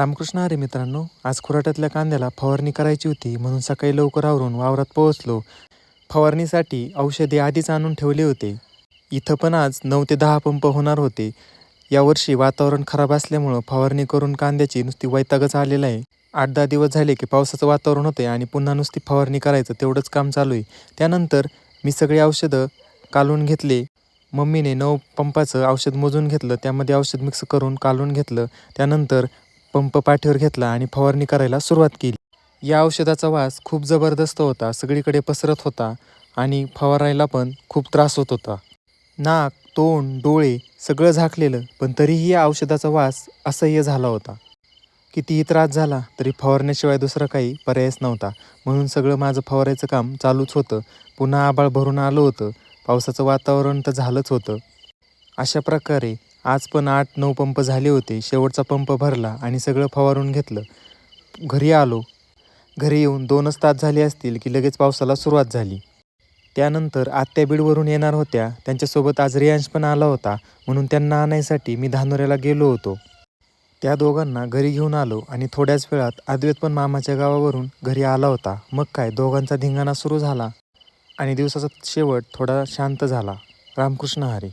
रामकृष्ण अरे मित्रांनो आज खुराट्यातल्या कांद्याला फवारणी करायची होती म्हणून सकाळी लवकर आवरून वावरात पोहोचलो. फवारणीसाठी औषधे आधीच आणून ठेवले होते. इथं पण आज नऊ ते दहा पंप होणार होते. यावर्षी वातावरण खराब असल्यामुळं फवारणी करून कांद्याची नुसती वैतागच आलेलं आहे. आठ दहा दिवस झाले की पावसाचं वातावरण होते आणि पुन्हा नुसती फवारणी करायचं तेवढंच काम चालू आहे. त्यानंतर मी सगळी औषधं कालून घेतले. मम्मीने नऊ पंपाचं औषध मोजून घेतलं. त्यामध्ये औषध मिक्स करून कालून घेतलं. त्यानंतर पंप पाठीवर घेतला आणि फवारणी करायला सुरुवात केली. या औषधाचा वास खूप जबरदस्त होता सगळीकडे पसरत होता आणि फवारायला पण खूप त्रास होत होता. नाक तोंड डोळे सगळं झाकलेलं पण तरीही या औषधाचा वास असह्य झाला होता. कितीही त्रास झाला तरी फवारण्याशिवाय दुसरा काही पर्यायच नव्हता. म्हणून सगळं माझं फवारायचं काम चालूच होतं. पुन्हा आबाळ भरून आलं होतं. पावसाचं वातावरण तर झालंच होतं. अशा प्रकारे आज पण आठ नऊ पंप झाले होते. शेवटचा पंप भरला आणि सगळं फवारून घेतलं. घरी आलो. घरी येऊन दोनच तास झाले असतील की लगेच पावसाला सुरुवात झाली. त्यानंतर आत्या बीडवरून येणार होत्या. त्यांच्यासोबत आज रियांश पण आला होता. म्हणून त्यांना आणायसाठी मी धानोऱ्याला गेलो होतो. त्या दोघांना घरी घेऊन आलो आणि थोड्याच वेळात अद्वैत पण मामाच्या गावावरून घरी आला होता. मग काय दोघांचा धिंगाणा सुरू झाला आणि दिवसाचा शेवट थोडा शांत झाला. रामकृष्ण हरी.